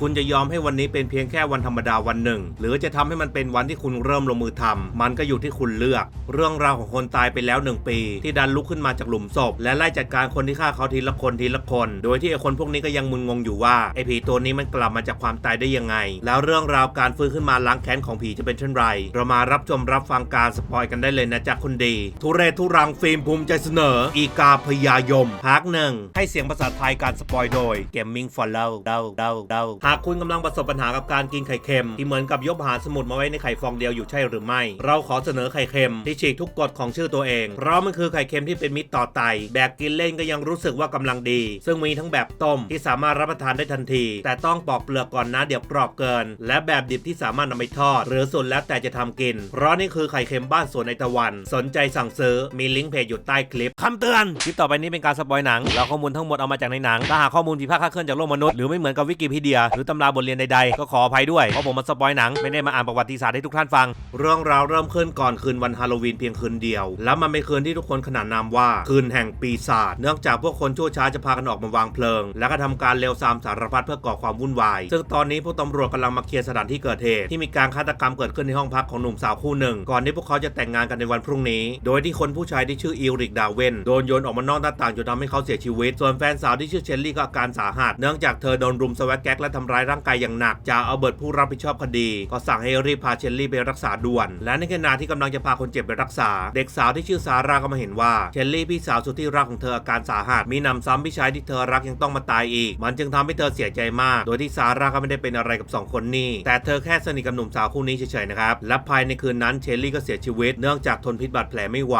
คุณจะยอมให้วันนี้เป็นเพียงแค่วันธรรมดาวันหนึ่ง หรือจะทำให้มันเป็นวันที่คุณเริ่มลงมือทำมันก็อยู่ที่คุณเลือก เรื่องราวของคนตายไปแล้วหนึ่งปี ที่ดันลุกขึ้นมาจากหลุมศพ และไล่จัดการคนที่ฆ่าเขาทีละคนทีละคน โดยที่ไอ้คนพวกนี้ก็ยังมึนงงอยู่ว่าไอ้ผีตัวนี้มันกลับมาจากความตายได้ยังไง แล้วเรื่องราวการฟื้นขึ้นมาล้างแค้นของผีจะเป็นเช่นไร เรามารับชมรับฟังการสปอยกันได้เลยนะจ๊ะคุณดี ทุเรศทุรังฟิล์มภูมิใจเสนอ อีกาพยายมภาคหนึ่งให้เสียงภาษาไทยการสปอยโดย Gaming for l o v เดาเดาเดาหากคุณกำลังประสบปัญหากับการกินไข่เค็ม ที่เหมือนกับยกหาสมุทรมาไว้ในไข่ฟองเดียวอยู่ใช่หรือไม่ เราขอเสนอไข่เค็มที่ฉีกทุกกฎของชื่อตัวเอง เพราะมันคือไข่เค็มที่เป็นมิตรต่อไตแบกกินเล่นก็ยังรู้สึกว่ากำลังดี ซึ่งมีทั้งแบบต้มที่สามารถรับประทานได้ทันที แต่ต้องปอกเปลือกก่อนนะเดี๋ยวกรอบเกิน และแบบดิบที่สามารถนำไปทอด หรือสุดแล้วแต่จะทำกิน เพราะนี่คือไข่เค็มบ้านสวนในตะวัน สนใจสั่งซื้อมีลิงก์เพจอยู่ใต้คลิปคำเตือนคลิปต่อไปนี้เป็นการสปอยหนังแล้วข้อมูลทั้งหมดเอามาจากในหนังถ้าหากข้อมูลผิดพลาดคลาดเคลื่อนจากโลกมนุษย์หรือไม่เหมือนกับวิกิพีเดียหรือตำราบทเรียนใดๆ ก็ขออภัยด้วย เพราะผมมาสปอยหนังไม่ได้มาอ่านประวัติศาสตร์ให้ทุกท่านฟัง เรื่องราวเริ่มขึ้นก่อนคืนวันฮาโลวีนเพียงคืนเดียว แล้วมันเป็นคืนที่ทุกคนขนานนามว่าคืนแห่งปีศาจเนื่องจากพวกคนชั่วช้าจะพากันออกมาวางเพลิง แล้วก็ทำการเลวทรามสารพัดเพื่อก่อความวุ่นวายซึ่งตอนนี้พวกตำรวจกำลังมาเคลียร์สถานที่เกิดเหตุที่มีการฆาตกรรมเกิดขึ้นในห้องพักของหนุ่มสาวคู่หนึ่ง ก่อนที่พวกเขาจะแต่งงานกันในวันพรุ่งนี้ โดยที่คนผู้ชายที่ชื่ออิลริกดาเวนโดนโยนออกมานอกหน้าต่างจนทำให้เขาเสียชีวิต ส่วนแฟนสาวที่ชื่อเชลลี่ก็อาการสาหัสเนื่องจากเธอโดนรุมสวักแก๊กและทำร้ายร่างกายอย่างหนักจากอัลเบิร์ตผู้รับผิดชอบคดี ก็สั่งให้รีบพาเชลลี่ไปรักษาด่วน และในขณะที่กำลังจะพาคนเจ็บไปรักษา เด็กสาวที่ชื่อซาร่าก็มาเห็นว่าเชลลี่พี่สาวสุดที่รักของเธออาการสาหัสมีนำซ้ำพี่ชายที่เธอรักยังต้องมาตายอีก มันจึงทำให้เธอเสียใจมาก โดยที่ซาร่าก็ไม่ได้เป็นอะไรกับสองคนนี้แต่เธอแค่สนิทกับหนุ่มสาวคู่นี้เฉยๆนะครับและภายในคืนนั้นเชลลี่ก็เสียชีวิตเนื่องจากทนพิษบาดแผลไม่ไหว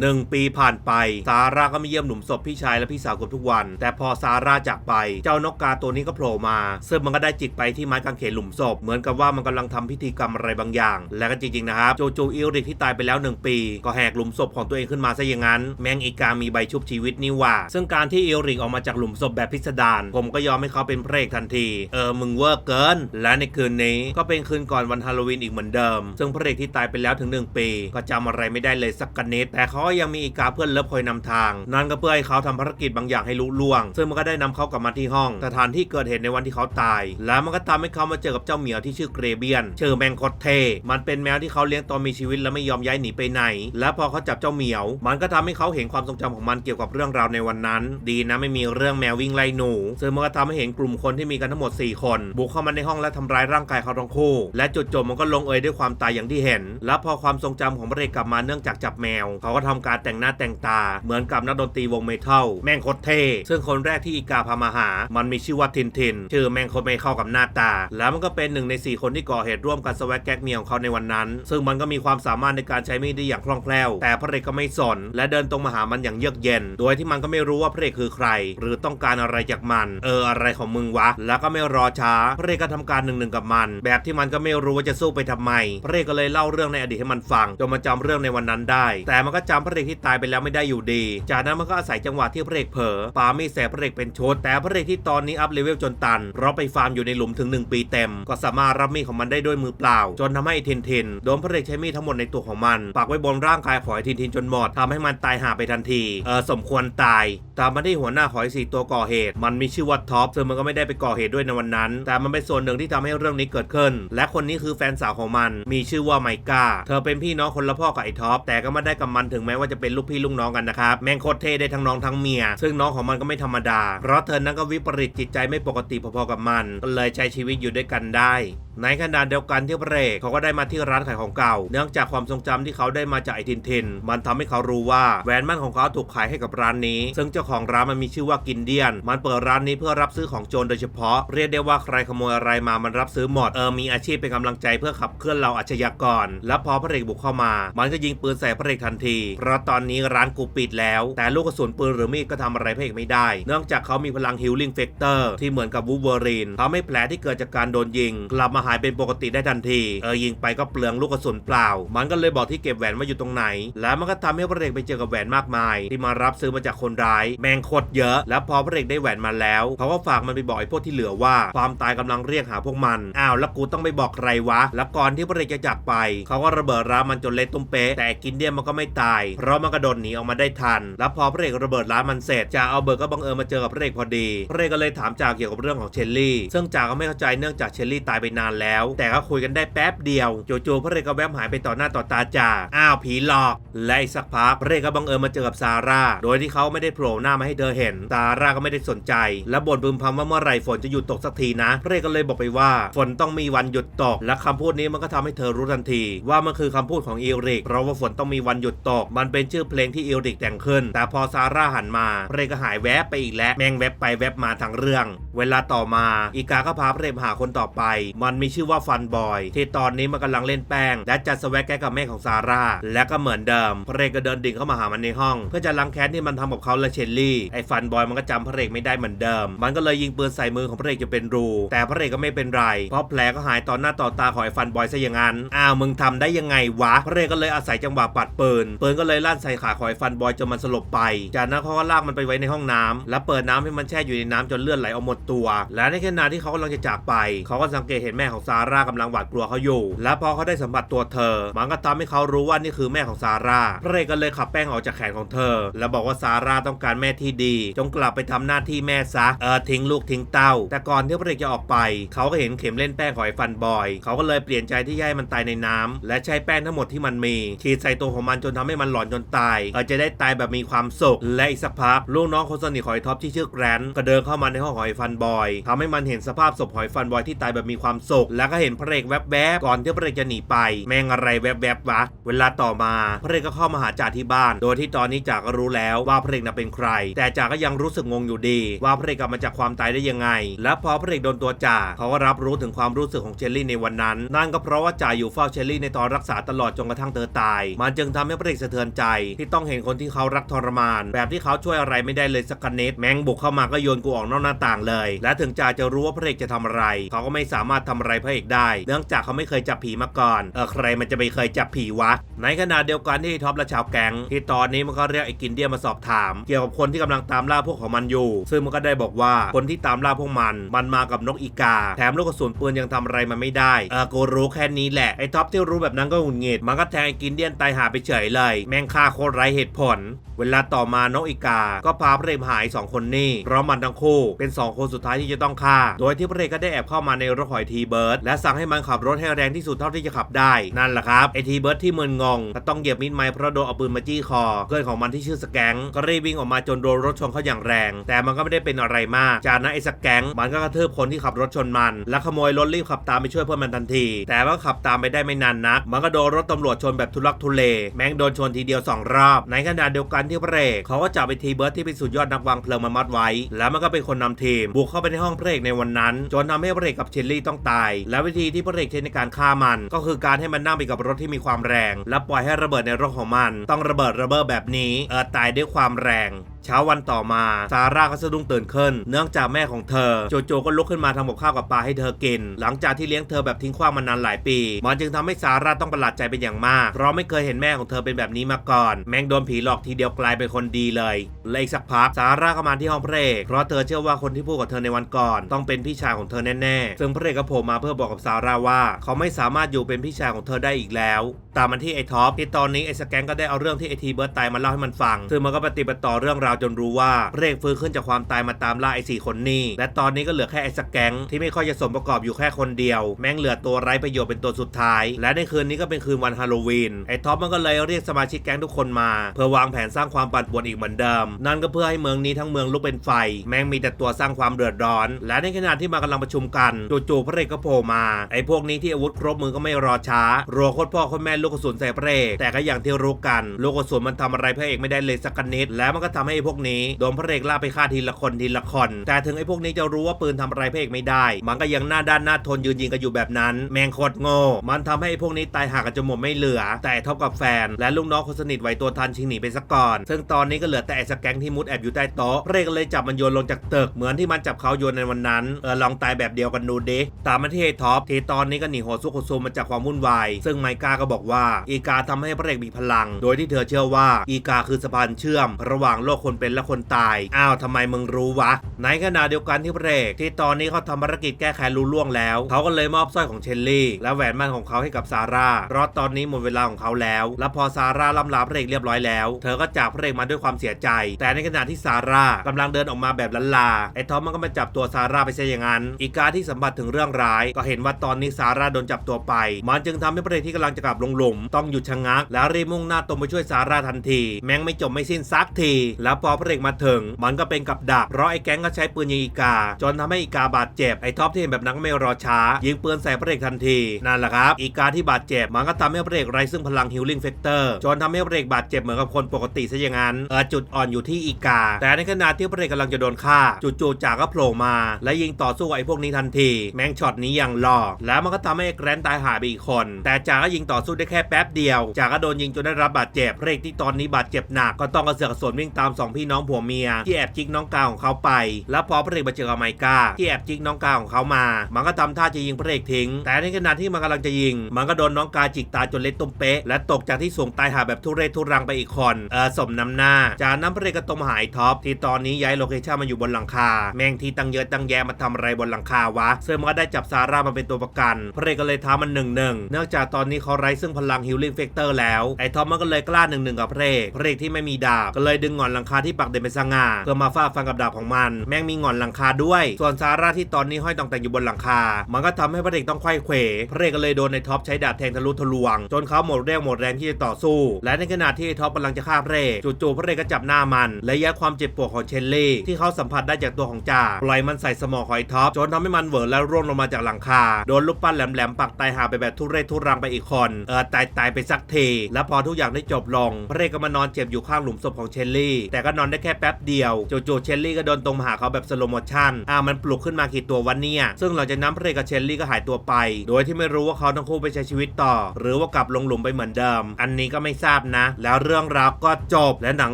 หนึ่งปีผ่านไปซาร่าก็มาเยี่ยมหนุ่มศพพี่ชายและพี่สาวเกับทุกวัน แต่พอซาร่าจากไป เจ้านกกาตัวนี้ก็โผล่มา ซึ่งมันก็ได้จิกไปที่ไม้กางเขนหลุมศพ เหมือนกับว่ามันกำลังทำพิธีกรรมอะไรบางอย่าง และก็จริงๆนะครับโจโจอิลริกที่ตายไปแล้วหนึ่งปี ก็แหกหลุมศพของตัวเองขึ้นมาซะอย่างนั้น แมงอีกามีใบชุบชีวิตนี่ว่า ซึ่งการที่อิลริกออกมาจากหลุมศพแบบพิสดารผมก็ยอมให้เขาเป็นพระเอกทันที เออมึงเวอร์เกิน และในคืนนี้ก็เป็นคืนก่อนวันฮาโลวีนอีกเหมือนเดิม ซึ่งพระเอกที่ตายไปแล้วถึงหนึ่งปี ก็จำอะไรไม่ได้เลยสักกนิดแต่เขาก็ยังมีอีกาเพื่อนเลิฟคอยนำทาง นั่นก็เพื่อให้เขาทำภารกิจบางอย่างให้ลุล่วง ซึ่งมันก็ได้นำเขากลับมาที่ห้องสถานที่เกิดเหตุในวันที่เขาตาย แล้วมันก็ทำให้เขามาเจอกับเจ้าเหมียวที่ชื่อเกรเบียนชื่อแมงคอตเท มันเป็นแมวที่เขาเลี้ยงตอนมีชีวิตและไม่ยอมย้ายหนีไปไหน และพอเขาจับเจ้าเหมียว มันก็ทำให้เขาเห็นความทรงจำของมันเกี่ยวกับเรื่องราวในวันนั้น ดีนะไม่มีเรื่องแมววิ่งไล่หนู ซึ่งมันก็ทำให้เห็นกลุ่มคนที่มีกันทั้งหมด 4 คน บุกเข้ามาในห้องและทำร้ายร่างกายเขาทั้งคู่ และจุดจบมันก็ลงเอยด้วยความตายอย่างที่เห็น และพอความทรงจำของพรกกลับมาเนื่องจากจับแมว เขาก็ททำการแต่งหน้าแต่งตา เหมือนกับนักดนตรีวงเมทัลแม่งโคตรเท่ ซึ่งคนแรกที่อีกาพามาหา มันมีชื่อว่าทินทิน ชื่อแม่งโคตรไม่เข้ากับหน้าตา แล้วมันก็เป็นหนึ่งในสี่คนที่ก่อเหตุร่วมกันสวักแก๊กเมียของเขาในวันนั้น ซึ่งมันก็มีความสามารถในการใช้มีดได้อย่างคล่องแคล่ว แต่พระเอกก็ไม่สน และเดินตรงมาหามันอย่างเยือกเย็น โดยที่มันก็ไม่รู้ว่าพระเอกคือใคร หรือต้องการอะไรจากมัน เอออะไรของมึงวะ แล้วก็ไม่รอช้า พระเอกก็ทำการหนึ่งหนึ่งกับมัน แบบที่มันก็ไม่รู้ว่าจะสู้ไปทำไม พระเอกก็เลยเล่าเรื่องในอดีตให้มันฟังจนมันจำเรื่องในวันนั้นได้ แต่มันก็จพระเอกที่ตายไปแล้วไม่ได้อยู่ดี จากนั้นมันก็อาศัยจังหวะที่พระเอกเผลอปามีแสพระเอกเป็นชดแต่พระเอกที่ตอนนี้อัพเลเวลจนตันเพราะไปฟาร์มอยู่ในหลุมถึง 1 ปีเต็ม ก็สามารถรับมีดของมันได้ด้วยมือเปล่า จนทำให้ทินทินโดนพระเอกใช้มีดทั้งหมดในตัวของมันปักไว้บนร่างกายของไอ้ทินทินจนหมดทำให้มันตายหาไปทันทีเออสมควรตาย ตามมาที่หัวหน้าหอยสี่ตัวก่อเหตุ มันมีชื่อว่าท็อปซึ่งมันก็ไม่ได้ไปก่อเหตุด้วยในวันนั้น แต่มันเป็นส่วนหนึ่งที่ทำให้เรื่องนี้เกิดขึ้น และคนนี้คือแฟนสาวของมัน มีชื่อว่าไมก้า เธอเป็นพี่น้องคนละพ่อกับไอ้ท็อป แต่ก็ไม่ได้กับมันถึงแม้ว่าจะเป็นลูกพี่ลูกน้องกันนะครับ แม่งโคตรเท่ได้ทั้งน้องทั้งเมีย ซึ่งน้องของมันก็ไม่ธรรมดา เพราะเธอนั้นก็วิปริตจิตใจไม่ปกติพอๆกับมัน ก็เลยใช้ชีวิตอยู่ด้วยกันได้ในขณะเดียวกันที่พระเอกเขาก็ได้มาที่ร้านขายของเก่า เนื่องจากความทรงจำที่เขาได้มาจากไอทินทินมันทำให้เขารู้ว่าแหวนมั่นของเขาถูกขายให้กับร้านนี้ ซึ่งเจ้าของร้านมันมีชื่อว่ากินเดียน มันเปิดร้านนี้เพื่อรับซื้อของโจรโดยเฉพาะ เรียกได้ว่าใครขโมยอะไรมามันรับซื้อหมด เออมีอาชีพเป็นกำลังใจเพื่อขับเคลื่อนเราอาชญากร และพอพระเอกบุกเข้ามา มันก็ยิงปืนใส่พระเอกทันที เพราะตอนนี้ร้านกูปิดแล้ว แต่ลูกกระสุนปืนหรือมีดก็ทำอะไรพระเอกไม่ได้ เนื่องจากเขามีพลังฮิลลิ่งเฟกเตอร์ที่เหมือนกับวูเวอรีนทำให้แผลที่เกิดจากการโดนยิงกลับมามาหายเป็นปกติได้ทันที เออยิงไปก็เปลืองลูกกระสุนเปล่า มันก็เลยบอกที่เก็บแหวนว่าอยู่ตรงไหน แล้วมันก็ทำให้พระเอกไปเจอกับแหวนมากมาย ที่มารับซื้อมาจากคนร้าย แมงโคตรเยอะ แล้วพอพระเอกได้แหวนมาแล้วเขาก็ฝากมันไปบอกไอ้พวกที่เหลือว่า ความตายกำลังเรียกหาพวกมันอ้าวแล้วกูต้องไปบอกใครวะ แล้วก่อนที่พระเอกจะจากไปเขาก็ระเบิดร้านมันจนเละตุ้มเป๊ะแต่กินเดียมมันก็ไม่ตาย เพราะมันกระโดดหนีออกมาได้ทัน แล้วพอพระเอกระเบิดร้านมันเสร็จจ่าเอาเบิร์กก็บังเอิญมาเจอกับพระเอกพอดีพระเอกก็เลยถามจ่าเกี่ยวกับเรื่องของเชลลี่ ซึ่งจ่าก็ไม่เข้าใจเนื่องจากเชลลี่ตายไปนานแล้ว แต่ก็คุยกันได้แป๊บเดียวจู่ๆพระเอกก็แวบหายไปต่อหน้าต่อตาจ่าอ้าวผีหลอกและอีกสักพักพระเอกก็บังเอิญมาเจอกับซาร่า โดยที่เขาไม่ได้โผล่หน้ามาให้เธอเห็นซาร่าก็ไม่ได้สนใจ และบ่นพึมพำว่าเมื่อไหร่ฝนจะหยุดตกสักทีนะพระเอกก็เลยบอกไปว่า ฝนต้องมีวันหยุดตก และคำพูดนี้มันก็ทำให้เธอรู้ทันที ว่ามันคือคำพูดของอีริกเพราะว่าฝนต้องมีวันหยุดตก มันเป็นชื่อเพลงที่อีริกแต่งขึ้น แต่พอซาร่าหันมาพระเอกก็หายแวบไปอีกแล้วแมงแวบไปแวบมาทั้งเรื่อง เวลาต่อมาอีกาก็พาพระเอกมาหาคนต่อไป มันมีชื่อว่าฟันบอย ที่ตอนนี้มันกำลังเล่นแป้ง และจัดสวกแก้กับแม่ของซาร่า และก็เหมือนเดิมพระเอกก็เดินดิ่งเข้ามาหามันในห้อง เพื่อจะล้างแค้นที่มันทำกับเขาและเชลลี่ไอ้ฟันบอยมันก็จำพระเอกไม่ได้เหมือนเดิม มันก็เลยยิงปืนใส่มือของพระเอกจะเป็นรู แต่พระเอกก็ไม่เป็นไร เพราะแผลก็หายตอนหน้าต่อตาของไอ้ฟันบอยซะอย่างนั้นอ้าวมึงทำได้ยังไงวะพระเอกก็เลยอาศัยจังหวะปัดปืนปืนก็เลยลั่นใส่ขาของไอ้ฟันบอยจนมันสลบไป จากนั้นเขาก็ลากมันไปไว้ในห้องน้ำและเปิดน้ำให้มันแช่อยู่ในน้ำจนเลือดไหลออกหมดตัว และในขณะที่เขากำลังจะจากไป เขาก็สังเกตเห็นแม่ของซาร่ากำลังหวาดกลัวเขาอยู่ และพอเขาได้สัมผัสตัวเธอ มันก็ทำให้เขารู้ว่านี่คือแม่ของซาร่าพระเอกก็เลยขับแป้งออกจากแขนของเธอ แล้วบอกว่าซาร่าต้องการแม่ที่ดี จงกลับไปทำหน้าที่แม่ซะเออทิ้งลูกทิ้งเต้า แต่ก่อนที่พระเอกจะออกไป เขาก็เห็นเข็มเล่นแป้งของไอ้ฟันบอย เขาก็เลยเปลี่ยนใจที่จะให้มันตายในน้ำและใช้แป้งทั้งหมดที่มันมีฉีดใส่ตัวของมันจนทำให้มันหลอนจนตายเออจะได้ตายแบบมีความสุขและอีกสักพักลูกน้องคนสนิทของไอ้ท็อปที่ชื่อแกรนท์ก็เดินเข้ามาในห้องของไอ้ฟันบอยทำให้มันเห็นสภาพศพหอยฟันบอยที่ตายแบบมีความสุขแล้วก็เห็นพระเอกแวบๆ ก่อนที่พระเอกจะหนีไป แม่งอะไรแวบๆวะ เวลาต่อมา พระเอกก็เข้ามาหาจ่าที่บ้าน โดยที่ตอนนี้จ่าก็รู้แล้วว่าพระเอกน่ะเป็นใคร แต่จ่าก็ยังรู้สึกงงอยู่ดี ว่าพระเอกกลับมาจากความตายได้ยังไง และพอพระเอกโดนตัวจ่าเขาก็รับรู้ถึงความรู้สึกของเชลลี่ในวันนั้น นั่นก็เพราะว่าจ่าอยู่เฝ้าเชลลี่ในตอนรักษาตลอดจนกระทั่งเธอตาย มันจึงทำให้พระเอกสะเทือนใจ ที่ต้องเห็นคนที่เขารักทรมาน แบบที่เขาช่วยอะไรไม่ได้เลยสักนิดแมงบุกเข้ามาก็โยนกูออกนอกหน้าต่างเลย และถึงจ่าจะรู้ว่าพระเอกจะทำอะไร เขาก็ไม่สามารถทำอะไรพระเอกได้ เนื่องจากเขาไม่เคยจับผีมาก่อน เออใครมันจะไปเคยจับผีวะ ในขณะเดียวกันที่ท็อปและชาวแก๊งที่ตอนนี้มันก็เรียกไอ้กินเดียมาสอบถาม เกี่ยวกับคนที่กำลังตามล่าพวกของมันอยู่ ซึ่งมันก็ได้บอกว่าคนที่ตามล่าพวกมัน มันมากับนกอีกา แถมลูกกระสุนปืนยังทำอะไรมันไม่ได้ เออกูรู้แค่นี้แหละ ไอ้ท็อปที่รู้แบบนั้นก็หงุดหงิด มันก็แทงไอ้กินเดียนตายหาไปเฉยเลย แม่งฆ่าโคตรไร้เหตุผล เวลาต่อมานกอีกา ก็พาพระเอกหายสองคนนี่เพราะมันทั้งคู่เป็นสองคนสุดท้ายที่จะต้องฆ่า โดยที่พระเอกก็ได้แอบเข้ามาในรถหอยทีเบร์ดและสั่งให้มันขับรถให้แรงที่สุดเท่าที่จะขับได้นั่นแหละครับไอทีเบิร์ดที่มึนงงก็ต้องเหยียบมิดไม้เพราะโดนเอาปืนมาจี้คอ เพื่อนของมันที่ชื่อสแกงก็รีบวิ่งออกมาจนโดนรถชนเขาอย่างแรง แต่มันก็ไม่ได้เป็นอะไรมาก จากนั้นไอ้สแกงมันก็กระทืบคนที่ขับรถชนมัน และขโมยรถรีบขับตามไปช่วยเพื่อนมันทันที แต่ว่าขับตามไปได้ไม่นานนัก มันก็โดนรถตำรวจชนแบบทุลักทุเล แม่งโดนชนทีเดียวสองรอบ ในขณะเดียวกันที่พระเอกเขาก็จับไปทีเบิร์ดที่เป็นสุดยอดนักวางเพลิงมามัดไว้ แล้วมันก็เป็นคนนำทีม บุกเข้าไปในห้องพระเอกในวันนั้น จนทำให้พระเอกกับเชลลี่ต้องตายและวิธีที่พระเอกใช้ในการฆ่ามัน ก็คือการให้มันนั่งไปกับรถที่มีความแรง และปล่อยให้ระเบิดในรถของมัน ต้องระเบิดระเบ้อแบบนี้เออตายด้วยความแรง เช้าวันต่อมา ซาร่าก็สะดุ้งตื่นขึ้น เนื่องจากแม่ของเธอ โจโจก็ลุกขึ้นมาทำกับข้าวกับปลาให้เธอกิน หลังจากที่เลี้ยงเธอแบบทิ้งขว้างมานานหลายปี มันจึงทำให้ซาร่าต้องประหลาดใจเป็นอย่างมาก เพราะไม่เคยเห็นแม่ของเธอเป็นแบบนี้มาก่อน แม่งโดนผีหลอกทีเดียวกลายเป็นคนดีเลยและอีกสักพักซาร่าก็มาที่ห้องพระเอกเพราะเธอเชื่อว่าคนที่พูดกับเธอในวันก่อน ต้องเป็นพี่ชายของเธอแน่ๆ ซึ่งพระเอกก็โผล่มาเพื่อบอกกับซาร่าว่า เขาไม่สามารถอยู่เป็นพี่ชายของเธอได้อีกแล้ว ตามมาที่ไอท็อปที่ตอนนี้ไอสแกนก็ได้เอาเรื่องที่ไอทีเบิร์ตตายมาเล่าให้มันฟังซึ่งมันก็ปฏิบัติต่อเรื่องราวจนรู้ว่าพรกฟื้นขึ้นจากความตายมาตามล่าไอ้สี่คนนี้ และตอนนี้ก็เหลือแค่ไอ้สแกงที่ไม่ค่อยจะสมประกอบอยู่แค่คนเดียว แม่งเหลือตัวไร้ประโยชน์เป็นตัวสุดท้าย และในคืนนี้ก็เป็นคืนวันฮาโลวีนไอ้ท็อปมันก็เลยเรียกสมาชิกแก๊งทุกคนมา เพื่อวางแผนสร้างความปั่นป่วนอีกเหมือนเดิม นั่นก็เพื่อให้เมืองนี้ทั้งเมืองลุกเป็นไฟ แม่งมีแต่ตัวสร้างความเดือดร้อน และในขณะที่มากำลังประชุมกันจู่ๆพระเอกก็โผล่มาไอ้พวกนี้ที่อาวุธครบมือก็ไม่รอช้ารัวโคตรพ่อโคตรแม่ลูกกระสุนใส่พระเอกแต่ก็อย่างที่รู้กันลูกกระสุนมันทำอะไรพระเอกไม่ได้เลยสักนิด แล้วมันก็ทำให้อ้พวกนี้โดนพระเอกล่าไปฆ่าทีละคนทีละคนแต่ถึงไอ้พวกนี้จะรู้ว่าปืนทำอะไรพระเอกไม่ได้ มันก็ยังหน้าด้านหน้าทนยืนยิงกันอยู่แบบนั้น แมงโคตรโง่มันทำให้ไอ้พวกนี้ตายหากันจนหมดไม่เหลือ แต่เท่ากับแฟน และลูกน้องคนสนิทไหวตัวทันชิงหนีไปซะก่อน ซึ่งตอนนี้ก็เหลือแต่ไอ้สแกงที่มุดแอบอยู่ใต้โต๊ะพระเอกเลยจับมันโยนลงจากตึกเหมือนที่มันจับเขาโยนในวันนั้นเออลองตายแบบเดียวกันดูดิตามมาที่ไอ้ท็อปที่ตอนนี้ก็หนีโหดสู้โคซูมาจากความวุ่นวายซึ่งไมกาก็บอกว่าอีกาทำให้พระเอกมีพลัง โดยที่เธอเชื่อว่าอีกาคือสะพานเชื่อม ระหว่างโลกคนเป็นและคนตาย อ้าวทำไมมึงรู้วะ ในขณะเดียวกันที่พระเอกที่ตอนนี้เขาทำภารกิจแก้แค้นรู้ล่วงแล้ว เขาก็เลยมอบสร้อยของเชลลี่ และแหวนมั่นของเขาให้กับซาร่าเพราะตอนนี้หมดเวลาของเขาแล้ว และพอซาร่าล่ำลาพระเอกเรียบร้อยแล้ว เธอก็จากพระเอกมาด้วยความเสียใจ แต่ในขณะที่ซาร่ากำลังเดินออกมาแบบลันลาไอ้ทอมมันก็มาจับตัวซาร่าไปซะอย่างนั้นอีกาที่สัมผัสถึงเรื่องร้าย ก็เห็นว่าตอนนี้ซาร่าโดนจับตัวไป มันจึงทำให้พระเอกที่กำลังจะกลับลงหลุม ต้องหยุดชะงัก แล้วรีบมุ่งหน้าตรงไปช่วยซาร่าทันที แม้งไม่จบไม่สิ้นสักที แล้วพอพระเอกมาถึง มันก็เป็นกับดักเพราะไอ้แก๊งก็ใช้ปืนยิงอีกา จนทำให้อีกาบาดเจ็บไอ้ท็อปที่เห็นแบบนั้นก็ไม่รอช้า ยิงปืนใส่พระเอกทันทีนั่นแหละครับอีกาที่บาดเจ็บมันก็ทำให้พระเอกไร้ซึ่งพลังฮิลลิ่งเฟกเตอร์จนทำให้พระเอกบาดเจ็บเหมือนกับคนปกติซะอย่างนั้นเออจุดอ่อนอยู่ที่อีกา แต่ในขณะที่พระเอกกำลังจะโดนฆ่าจู่ๆจ่าก็โผล่มา และยิงต่อสู้ไอ้พวกนี้ทันที แมงช็อตนี้อย่างหล่อแล้วมันก็ทำให้ไอ้แกรนตายหายไปอีกคน แต่จ่าก็ยิงต่อสู้ได้แค่แป๊บเดียวจาก็โดนยิงจนได้รับบาดเจ็บพระเอกที่ตอนนี้บาดเจ็บหนักก็ต้องกระเสือกกระสนวิ่งตามสองพี่น้องผัวเมีย ที่แอบจิกน้องกาของเขาไป แล้วพอพระเอกมาเจอกับไมก้าที่แอบจิกน้องกาของเขามา มันก็ทำท่าจะยิงพระเอกทิ้ง แต่ในขณะที่มันกำลังจะยิง มันก็โดนน้องกาจิกตาจนเล็ดตุ้มเป๊ะ และตกจากที่สูงตายหาแบบทุเรศทุรังไปอีกคนเออสมน้ำหน้า จากนั้นพระเอกก็ตมหาไอ้ท็อปที่ตอนนี้ย้ายโลเคชั่นมาอยู่บนหลังคา แมงที่ตั้งเยอะตั้งแยะมาทำอะไรบนหลังคาวะซึ่งมันก็ได้จับซาร่ามาเป็นตัวประกัน พระเอกก็เลยท้ามันหนึ่งหนึ่งเนื่องจากตอนนี้เขาไร้ซึ่งพลังฮิลลิ่งเฟกเตอร์แล้วไอ้ท็อปมันก็เลยกล้าหนึ่งหนึ่งกับพระเอกพระเอกที่ไม่มีดาบก็เลยดึงงอนหลังคาที่ปักเด่นเป็นสง่าเพื่อมาฟาดฟันกับดาบของมัน แม่งมีงอนหลังคาด้วย ส่วนซาร่าที่ตอนนี้ห้อยตองแต่งอยู่บนหลังคา มันก็ทำให้พระเอกต้องไขว้เขวพระเอกก็เลยโดนในท็อปใช้ดาบแทงทะลุทะลวง จนเขาหมดเรี่ยวหมดแรงที่จะต่อสู้ และในขณะที่ท็อปกำลังจะฆ่าพระเอกจู่ๆพระเอกก็จับหน้ามันและแยกความเจ็บปวดของเชนลี่ที่เขาสัมผัสได้จากตัวของจ่าปล่อยมันใส่สมองของไอ้ท็อปจนทำให้มันเหวอแล้วร่วงลงมาจากหลังคา โดนลูกปั้นแหลมๆปักตายหาไปแบบทุเรศทุรังไปอีกคนเออตายตายไปสักทีแล้วพอทุกอย่างได้จบลงพระเอกก็มานอนเจ็บอยู่ข้างหลุมศพของเชนลี่แต่ก็นอนได้แค่แป๊บเดียวจู่ๆเชนลี่ก็เดินตรงมาหาเขาแบบสโลโมชั่นอ่ามันปลุกขึ้นมากี่ตัววันเนี่ยซึ่งหลังจากนั้นพระเอกกับเชนลี่ก็หายตัวไป โดยที่ไม่รู้ว่าเขาทั้งคู่ไปใช้ชีวิตต่อ หรือว่ากลับลงหลุมไปเหมือนเดิม อันนี้ก็ไม่ทราบนะ แล้วเรื่องราวก็จบ และหนัง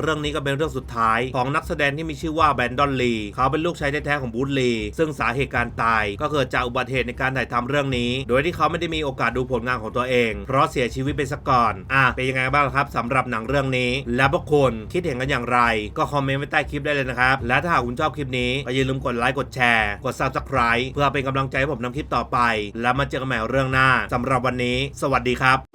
เรื่องนี้ก็เป็นเรื่องสุดท้าย ของนักแสดงที่มีชื่อว่าแบนดอนลีเขาเป็นลูกชายแท้ๆของบูธลีซึ่งสาเหตุการตายก็เกิดจากอุบัติเหตุในการถ่ายทำเรื่องนี้ โดยที่เขาไม่ได้มีโอกาสดูผลงานของตัวเอง เพราะเสียชีวิตไปซะก่อนอะเป็นยังไงบ้างครับสำหรับหนังเรื่องนี้ แล้วพวกคุณคิดเห็นกันอย่างไรก็คอมเมนต์ไว้ใต้คลิปได้เลยนะครับ และถ้าหากคุณชอบคลิปนี้ก็อย่าลืมกดไลค์กดแชร์กด subscribe เพื่อเป็นกำลังใจให้ผมทำคลิปต่อไป แล้วมาเจอกันใหม่เรื่องหน้าสำหรับวันนี้ สวัสดีครับ